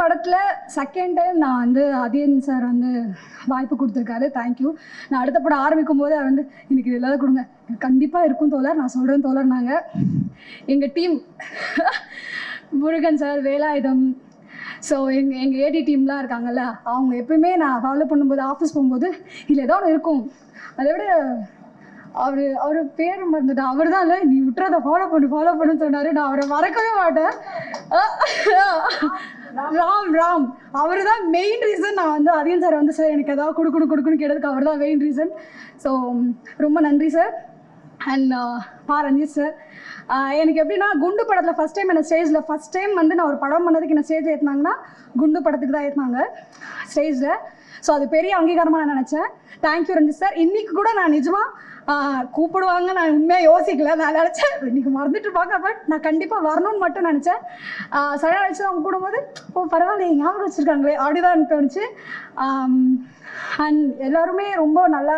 படத்தில் second time நான் வந்து அதியன் சார் வந்து வாய்ப்பு கொடுத்துருக்காரு. தேங்க்யூ நான் அடுத்த படம் ஆரம்பிக்கும் போது அவர் வந்து எனக்கு இது இல்லாத கொடுங்க. கண்டிப்பாக இருக்கும் தோழர். நான் சொல்கிறேன் தோழர் நாங்கள் எங்கள் team Murugan sir Velayudham. So எங்கள் எங்கள் ஏடி டீம்லாம் இருக்காங்கல்ல அவங்க எப்பயுமே நான் ஃபாலோ பண்ணும்போது ஆஃபீஸ் போகும்போது இதில் ஏதோ ஒன்று இருக்கும். அதை விட அவர் அவர் பேர் மறந்துட்டு அவர் தான் இல்லை நீ விட்டுறதை ஃபாலோ பண்ணு ஃபாலோ பண்ணுன்னு சொன்னார். நான் அவரை மறக்கவே மாட்டேன். ராம் ராம். அவர் தான் மெயின் ரீசன் நான் வந்து அதிகம் சார் வந்து சார் எனக்கு ஏதாவது கொடுக்கணும் கொடுக்கணும் கேட்டதுக்கு அவர் தான் மெயின் ரீசன் ஸோ ரொம்ப நன்றி சார் அண்ட் பா ரஞ்சித் சார் எனக்கு எப்படின்னா குண்டு படத்தில் ஃபஸ்ட் டைம் என்ன ஸ்டேஜில் ஃபஸ்ட் டைம் வந்து நான் ஒரு படம் பண்ணதுக்கு என்ன ஸ்டேஜ் ஏற்றினாங்கன்னா குண்டு படத்துக்கு தான் ஏற்றினாங்க ஸ்டேஜில் ஸோ அது பெரிய அங்கீகாரமாக நான் நினச்சேன். தேங்க்யூ ரஞ்சித் சார் இன்னைக்கு கூட நான் நிஜமாக கூப்பிடுவாங்க நான் உண்மையாக யோசிக்கல. நான் நினச்சேன் இன்றைக்கி மறந்துட்டு பார்க்க பட் நான் கண்டிப்பாக வரணும்னு மட்டும் நினச்சேன். சடனாக நினச்சி அவங்க கூடும்போது ஓ பரவாயில்ல ஞாபகம் வச்சுருக்காங்களே அப்படிதான் எனக்கு தோணுச்சு. அண்ட் எல்லாருமே ரொம்ப நல்லா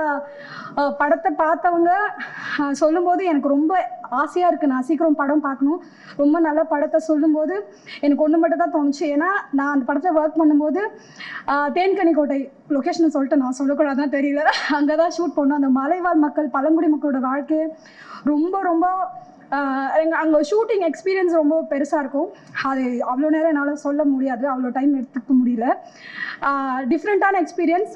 படத்தை பார்த்தவங்க சொல்லும்போது எனக்கு ரொம்ப ஆசையாக இருக்குது நான் சீக்கிரம் படம் பார்க்கணும். ரொம்ப நல்ல படத்தை சொல்லும்போது எனக்கு ஒன்று மட்டும் தான் தோணுச்சு. ஏன்னா நான் அந்த படத்தை ஒர்க் பண்ணும்போது தேன்கனிக்கோட்டை தேன்கனி கோட்டை லொக்கேஷனை சொல்லிட்டு நான் சொல்லக்கூடாதுன்னு தெரியல. அங்கே தான் ஷூட் பண்ணோம். அந்த மலைவாழ் மக்கள் பழங்குடி மக்களோட வாழ்க்கை ரொம்ப ரொம்ப எங்கள் அங்கே ஷூட்டிங் எக்ஸ்பீரியன்ஸ் ரொம்ப பெருசாக இருக்கும். அது அவ்வளோ நேரம் என்னால் சொல்ல முடியாது. அவ்வளோ டைம் எடுத்துக்க முடியல. டிஃப்ரெண்ட்டான எக்ஸ்பீரியன்ஸ்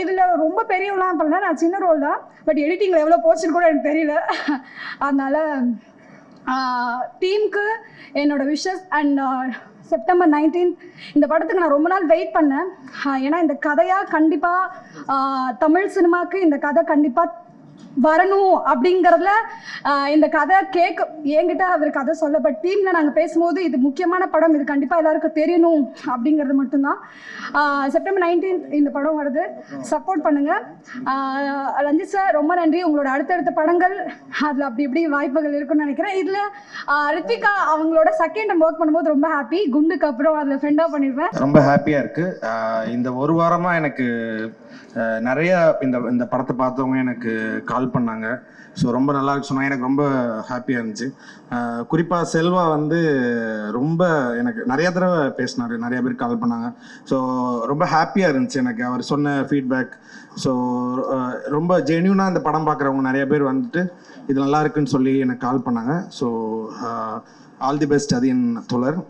இதில் ரொம்ப பெரியவலாம் பண்ணல நான் சின்ன ரோல் தான். பட் எடிட்டிங்கில் எவ்வளோ போச்சுன்னு கூட எனக்கு தெரியல. அதனால் டீமுக்கு என்னோடய விஷஸ் அண்ட் செப்டம்பர் நைன்டீன் இந்த படத்துக்கு நான் ரொம்ப நாள் வெயிட் பண்ணேன். ஏன்னா இந்த கதையாக கண்டிப்பாக தமிழ் சினிமாவுக்கு இந்த கதை கண்டிப்பாக வரணும் அப்படிங்கிறதுல இந்த கதை கேட்க என்கிட்ட அவர் கதை சொல்ல பட் டீமில் நாங்கள் பேசும்போது இது முக்கியமான படம் இது கண்டிப்பாக எல்லாருக்கும் தெரியணும் அப்படிங்கிறது மட்டும்தான். செப்டம்பர் நைன்டீன் இந்த படம் வருது. சப்போர்ட் பண்ணுங்கள் ரஞ்சித் சார் ரொம்ப நன்றி. உங்களோட அடுத்தடுத்த படங்கள் அதில் அப்படி இப்படி வாய்ப்புகள் இருக்குன்னு நினைக்கிறேன். இதில் ரித்விகா அவங்களோட செகண்ட் ஒர்க் பண்ணும்போது ரொம்ப ஹாப்பி குண்டுக்கு அப்புறம் அதில் ஃப்ரெண்டாக பண்ணிடுவேன் ரொம்ப ஹாப்பியாக இருக்குது இந்த ஒரு வாரமாக எனக்கு நிறைய இந்த இந்த படத்தை பார்த்தவங்க எனக்கு கால் பண்ணாங்க. ஸோ ரொம்ப நல்லா இருக்கு. சொன்னாங்க எனக்கு ரொம்ப ஹாப்பியாக இருந்துச்சு. குறிப்பாக செல்வா வந்து ரொம்ப எனக்கு நிறைய தடவை பேசினாரு. நிறைய பேர் கால் பண்ணாங்க. ஸோ ரொம்ப ஹாப்பியாக இருந்துச்சு எனக்கு. அவர் சொன்ன ஃபீட்பேக் ஸோ ரொம்ப ஜென்யூனாக இந்த படம் பார்க்குறவங்க நிறைய பேர் வந்துட்டு இது நல்லா இருக்குன்னு சொல்லி எனக்கு கால் பண்ணாங்க. ஸோ ஆல் தி பெஸ்ட் அது என் தோழர்.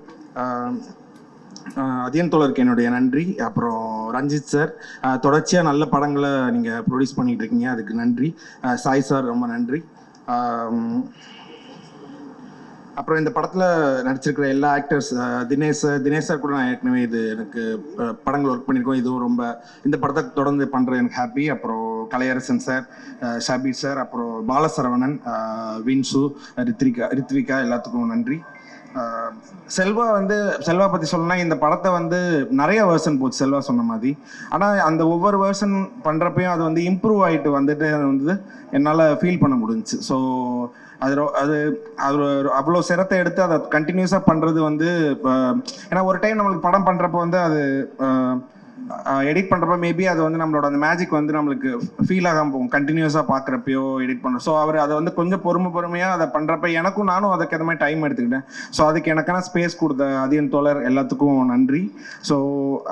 அதியன் தோழருக்கு என்னுடைய நன்றி. அப்புறம் ரஞ்சித் சார். தொடர்ச்சியாக நல்ல படங்களை நீங்கள் ப்ரொடியூஸ் பண்ணிகிட்டு இருக்கீங்க அதுக்கு நன்றி. சாய் சார் ரொம்ப நன்றி. அப்புறம் இந்த படத்தில் நடிச்சிருக்கிற எல்லா ஆக்டர்ஸ் தினேஷ் தினேஷ் சார் கூட நான் ஏற்கனவே இது எனக்கு படங்கள் ஒர்க் பண்ணியிருக்கோம். இதுவும் ரொம்ப இந்த படத்தை தொடர்ந்து பண்ணுறது எனக்கு ஹாப்பி அப்புறம் கலையரசன் சார் ஷபீர் சார். அப்புறம் பாலசரவணன் வின்சு ரித்விகா ரித்விகா எல்லாத்துக்கும் நன்றி. செல்வா வந்து செல்வா பத்தி சொல்லணும்னா இந்த படத்தை வந்து நிறைய வேர்ஷன் போச்சு செல்வா சொன்ன மாதிரி. ஆனா அந்த ஒவ்வொரு வேர்ஷன் பண்றப்பையும் அது வந்து இம்ப்ரூவ் ஆயிட்டு வந்துட்டு வந்து என்னால ஃபீல் பண்ண முடிஞ்சிச்சு. ஸோ அது அது அது அவ்வளோ சிரத்தை எடுத்து அதை கண்டினியூஸாக பண்ணுறது வந்து இப்போ ஏன்னா ஒரு டைம் நம்மளுக்கு படம் பண்ணுறப்போ வந்து அது எடிட் பண்ணுறப்ப மேபி அது வந்து நம்மளோட அந்த மேஜிக் வந்து நம்மளுக்கு ஃபீல் ஆகாம போகும். கண்டினியூஸாக பார்க்குறப்பையோ எடிட் பண்ணுறோம் ஸோ அவர் அதை வந்து கொஞ்சம் பொறுமை பொறுமையாக அதை பண்ணுறப்ப எனக்கும் நானும் அதுக்கு ஏற்ற மாதிரி டைம் எடுத்துக்கிட்டேன். ஸோ அதுக்கு எனக்கான ஸ்பேஸ் கொடுத்த அதியன் தோழர் எல்லாத்துக்கும் நன்றி. ஸோ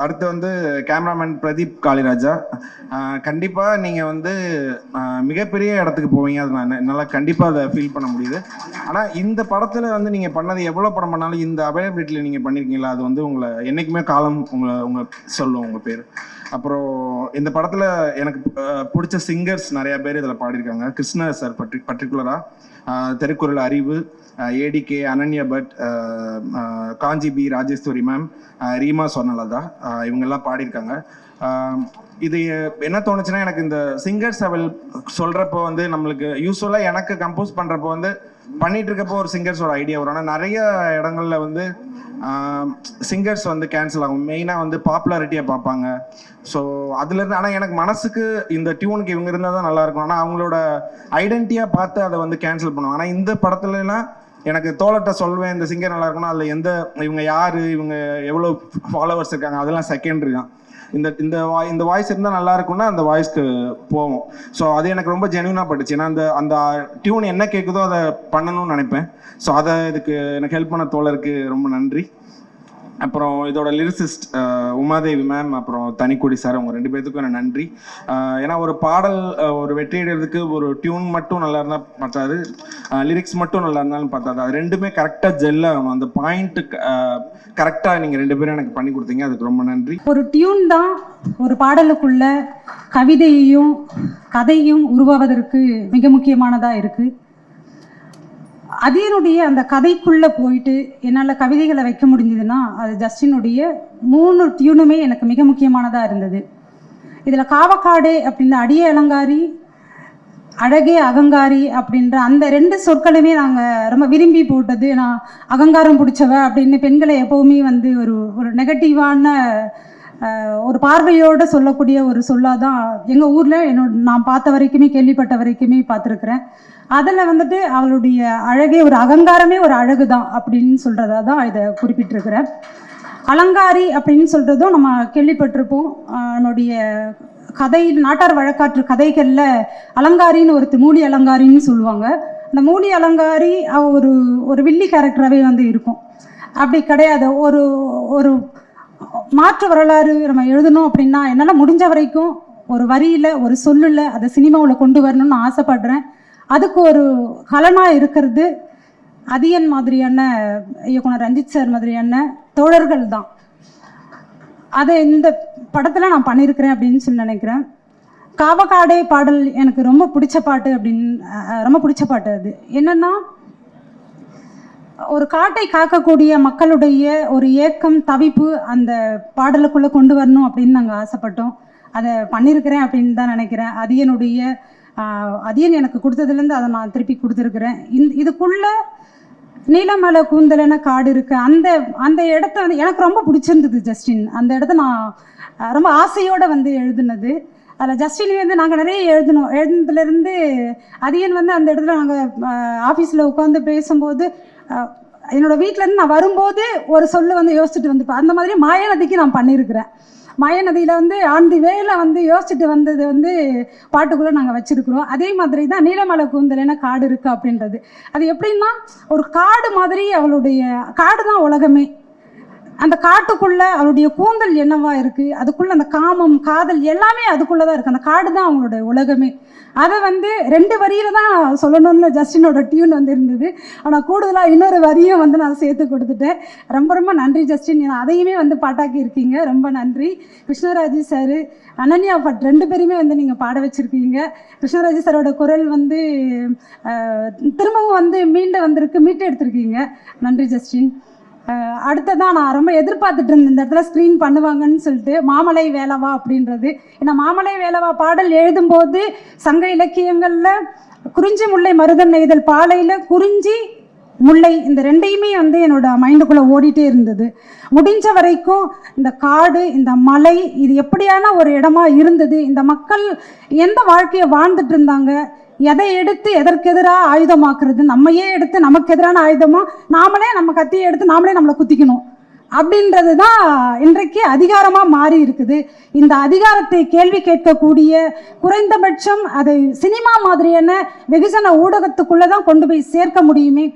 அடுத்து வந்து கேமராமேன் பிரதீப் காளிராஜா. கண்டிப்பாக நீங்கள் வந்து மிகப்பெரிய இடத்துக்கு போவீங்க. அது நான் என்னால் கண்டிப்பாக அதை ஃபீல் பண்ண முடியுது. ஆனால் இந்த படத்தில் வந்து நீங்கள் பண்ணது எவ்வளோ படம் பண்ணாலும் இந்த அவைலபிலிட்டியில் நீங்கள் பண்ணியிருக்கீங்களா அது வந்து உங்களை என்றைக்குமே காலம் உங்களை உங்கள் சொல்லும் உங்கள் பேர். அப்புறம் இந்த படத்தில் எனக்கு பிடிச்ச சிங்கர்ஸ் நிறைய பேர் இதில் பாடியிருக்காங்க. கிருஷ்ணா சார் பர்டி பர்டிகுலராக திருக்குறள் அறிவு ATK Ananya but Kanchi P Rajeswari ma'am Reema சொன்னலதா இவங்கெல்லாம் பாடியிருக்காங்க. இது என்ன தோணுச்சுன்னா எனக்கு இந்த சிங்கர்ஸ் அவள் சொல்றப்போ வந்து நம்மளுக்கு யூஸ்வலாக எனக்கு கம்போஸ் பண்றப்போ வந்து பண்ணிட்டு இருக்கப்போ ஒரு சிங்கர்ஸோட ஐடியா வரும். ஆனால் நிறைய இடங்கள்ல வந்து சிங்கர்ஸ் வந்து கேன்சல் ஆகும். மெயினாக வந்து பாப்புலாரிட்டியை பார்ப்பாங்க. ஸோ அதுலேருந்து ஆனால் எனக்கு மனசுக்கு இந்த டியூனுக்கு இவங்க இருந்தால் தான் நல்லா இருக்கும். ஆனால் அவங்களோட ஐடென்டிட்டியாக பார்த்து அதை வந்து கேன்சல் பண்ணுவாங்க. ஆனால் இந்த படத்துலலாம் எனக்கு தோலட்ட சொல்வேன் இந்த சிங்கர் நல்லா இருக்கும்னா அதில் எந்த இவங்க யார் இவங்க எவ்வளோ ஃபாலோவர்ஸ் இருக்காங்க அதெல்லாம் செகண்டரி தான். இந்த இந்த வாய் இந்த வாய்ஸ் இருந்தால் நல்லா இருக்கும்னா அந்த வாய்ஸ்க்கு போவோம். ஸோ அது எனக்கு ரொம்ப ஜென்யூனாக பட்டுச்சு. ஏன்னா அந்த அந்த டியூன் என்ன கேட்குதோ அதை பண்ணணும்னு நினைப்பேன். ஸோ அதை இதுக்கு எனக்கு ஹெல்ப் பண்ண தோழருக்கு ரொம்ப நன்றி. அப்புறம் இதோட லிரிசிஸ்ட் உமாதேவி மேம் அப்புறம் தனிக்குடி சார் அவங்க ரெண்டு பேர்த்துக்கும் எனக்கு நன்றி. ஏன்னா ஒரு பாடல் ஒரு ஒரு வெற்றியடைறதுக்கு ஒரு டியூன் மட்டும் நல்லா இருந்தால் பத்தாது. லிரிக்ஸ் மட்டும் நல்லா இருந்தாலும் பத்தாது. அது ரெண்டுமே கரெக்டாக ஜெல் ஆகணும் அந்த பாயிண்ட்டு கரெக்டாக நீங்கள் ரெண்டு பேரும் எனக்கு பண்ணி கொடுத்தீங்க. அதுக்கு ரொம்ப நன்றி. ஒரு டியூன் தான் ஒரு பாடலுக்குள்ள கவிதையையும் கதையும் உருவாவதற்கு மிக முக்கியமானதாக இருக்குது அதியனுடைய அந்த கதைக்குள்ளே போயிட்டு என்னால் கவிதைகளை வைக்க முடிஞ்சதுன்னா அது ஜஸ்டினுடைய மூணு டியூனுமே எனக்கு மிக முக்கியமானதாக இருந்தது. இதில் காவக்காடு அப்படின்ற அடிய அலங்காரி அழகே அகங்காரி அப்படின்ற அந்த ரெண்டு சொற்களுமே நாங்கள் ரொம்ப விரும்பி போட்டது. நான் அகங்காரம் பிடிச்சவ அப்படின்னு பெண்களை எப்போவுமே வந்து ஒரு ஒரு நெகட்டிவான ஒரு பார்வையோடு சொல்லக்கூடிய ஒரு சொல்லாக தான் எங்கள் ஊரில் என்னோட நான் பார்த்த வரைக்குமே கேள்விப்பட்ட வரைக்குமே பார்த்துருக்குறேன். அதில் வந்துட்டு அவளுடைய அழகே ஒரு அகங்காரமே ஒரு அழகு தான் அப்படின்னு சொல்கிறதா தான் இதை குறிப்பிட்டிருக்கிறேன். அலங்காரி அப்படின்னு சொல்கிறதும் நம்ம கேள்விப்பட்டிருப்போம். அவனுடைய கதை நாட்டார் வழக்காற்று கதைகளில் அலங்காரின்னு ஒருத்தி மூலி அலங்காரின்னு சொல்லுவாங்க. அந்த மூலி அலங்காரி ஒரு ஒரு வில்லி கேரக்டராகவே வந்து இருக்கும். அப்படி கிடையாது. ஒரு ஒரு மாற்று வரலாறு நம்ம எழுதணும் அப்படின்னா என்னால் முடிஞ்ச வரைக்கும் ஒரு வரியில் ஒரு சொல்லில் அதை சினிமாவில் கொண்டு வரணும்னு ஆசைப்படுறேன். அதுக்கு ஒரு கலனாக இருக்கிறது அதியன் மாதிரியான இயக்குனர் ரஞ்சித் சார் மாதிரியான தோழர்கள் தான். அதை இந்த படத்தில் நான் பண்ணியிருக்கிறேன் அப்படின்னு சொல்லி நினைக்கிறேன். காவக்காடே பாடல் எனக்கு ரொம்ப பிடிச்ச பாட்டு அப்படின்னு ரொம்ப பிடிச்ச பாட்டு அது. என்னன்னா ஒரு காட்டை காக்கக்கூடிய மக்களுடைய ஒரு ஏக்கம் தவிப்பு அந்த பாடலுக்குள்ளே கொண்டு வரணும் அப்படின்னு நாங்கள் ஆசைப்பட்டோம். அதை பண்ணியிருக்கிறேன் அப்படின்னு தான் நினைக்கிறேன். அதியனுடைய அதியன் எனக்கு கொடுத்ததுலேருந்து அதை நான் திருப்பி கொடுத்துருக்குறேன். இந் இதுக்குள்ளே நீலமலை கூந்தலன காடு இருக்கு. அந்த அந்த இடத்த வந்து எனக்கு ரொம்ப பிடிச்சிருந்தது ஜஸ்டின். அந்த இடத்த நான் ரொம்ப ஆசையோடு வந்து எழுதுனது. அதில் ஜஸ்டின் வந்து நாங்கள் நிறைய எழுதினோம். எழுதுனதுலேருந்து அதியன் வந்து அந்த இடத்துல நாங்கள் ஆஃபீஸில் உட்காந்து பேசும்போது என்னோட வீட்டிலேருந்து நான் வரும்போது ஒரு சொல்லு வந்து யோசிச்சுட்டு வந்துப்பேன் அந்த மாதிரி மாயநதிக்கு நான் பண்ணியிருக்கிறேன் மாயநதியில் வந்து ஆண்டி வேலை வந்து யோசிச்சுட்டு வந்தது வந்து பாட்டுக்குள்ளே நாங்கள் வச்சுருக்குறோம். அதே மாதிரி தான் நீலமலை கூந்தலேன காடு இருக்குது அப்படின்றது. அது எப்படின்னா ஒரு காடு மாதிரி அவளுடைய காடு தான் உலகமே. அந்த காட்டுக்குள்ள அவருடைய கூந்தல் என்னவா இருக்கு? அதுக்குள்ள அந்த காமம் காதல் எல்லாமே அதுக்குள்ளதான் இருக்கு. அந்த காடு தான் அவங்களுடைய உலகமே. அதை வந்து ரெண்டு வரியில தான் சொல்லணும்னு ஜஸ்டினோட டியூன் வந்து இருந்தது. ஆனால் கூடுதலாக இன்னொரு வரியும் வந்து நான் சேர்த்து கொடுத்துட்டேன். ரொம்ப ரொம்ப நன்றி ஜஸ்டின். அதையுமே வந்து பாட்டாக்கி இருக்கீங்க. ரொம்ப நன்றி. கிருஷ்ணராஜி சார் அனன்யா பட் ரெண்டு பேருமே வந்து நீங்கள் பாட வச்சுருக்கீங்க. கிருஷ்ணராஜி சாரோட குரல் வந்து திரும்பவும் வந்து மீண்டு வந்திருக்கு. மீட்டு எடுத்திருக்கீங்க. நன்றி ஜஸ்டின். அடுத்ததான் நான் ரொம்ப எதிர்பார்த்துட்டு இருந்தேன் இந்த இடத்துல ஸ்க்ரீன் பண்ணுவாங்கன்னு சொல்லிட்டு மாமலை வேலவா அப்படின்றது. ஏன்னா மாமலை வேலவா பாடல் எழுதும்போது சங்க இலக்கியங்களில் குறிஞ்சி முல்லை மருதன் நெய்தல் பாலையில் குறிஞ்சி முல்லை இந்த ரெண்டையுமே வந்து என்னோட மைண்டுக்குள்ளே ஓடிட்டே இருந்தது. முடிஞ்ச வரைக்கும் இந்த காடு இந்த மலை இது எப்படியான ஒரு இடமா இருந்தது இந்த மக்கள் எந்த வாழ்க்கையை வாழ்ந்துட்டு இருந்தாங்க எதை எடுத்து எதற்கெதிராக ஆயுதமாக்குறது? நம்மையே எடுத்து நமக்கு எதிரான ஆயுதமா? நாமளே நம்ம கத்தியை எடுத்து நாமளே நம்மளை குத்திக்கணும். அப்படின்றது தான் இன்றைக்கு அதிகாரமாக மாறி இருக்குது. இந்த அதிகாரத்தை கேள்வி கேட்கக்கூடிய குறைந்தபட்சம் அதை சினிமா மாதிரியான வெகுஜன ஊடகத்துக்குள்ளே தான் கொண்டு போய் சேர்க்க முடியுமே